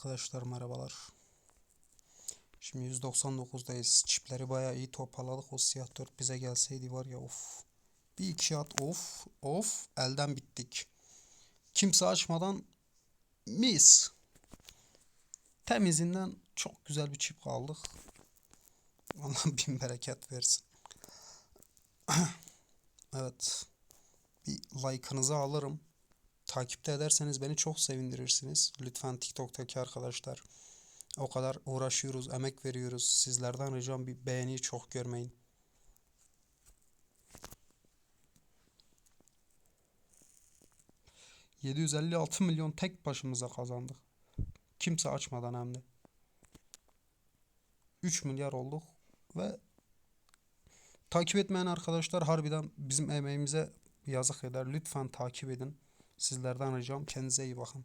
Arkadaşlar merhabalar. Şimdi 199'dayız. Çipleri bayağı iyi toparladık. O siyah 4 bize gelseydi var ya of. Bir iki at of of elden bittik. Kimse açmadan mis. Temizinden çok güzel bir çip aldık. Allah bin bereket versin. evet. Bir like'ınızı alırım. Takipte ederseniz beni çok sevindirirsiniz. Lütfen TikTok'taki arkadaşlar. O kadar uğraşıyoruz, emek veriyoruz. Sizlerden ricam bir beğeniyi çok görmeyin. ...756 milyon tek başımıza kazandık. Kimse açmadan hem de. 3 milyar olduk ve takip etmeyen arkadaşlar harbiden bizim emeğimize yazık eder. Lütfen takip edin. Sizlerden ricam kendinize iyi bakın.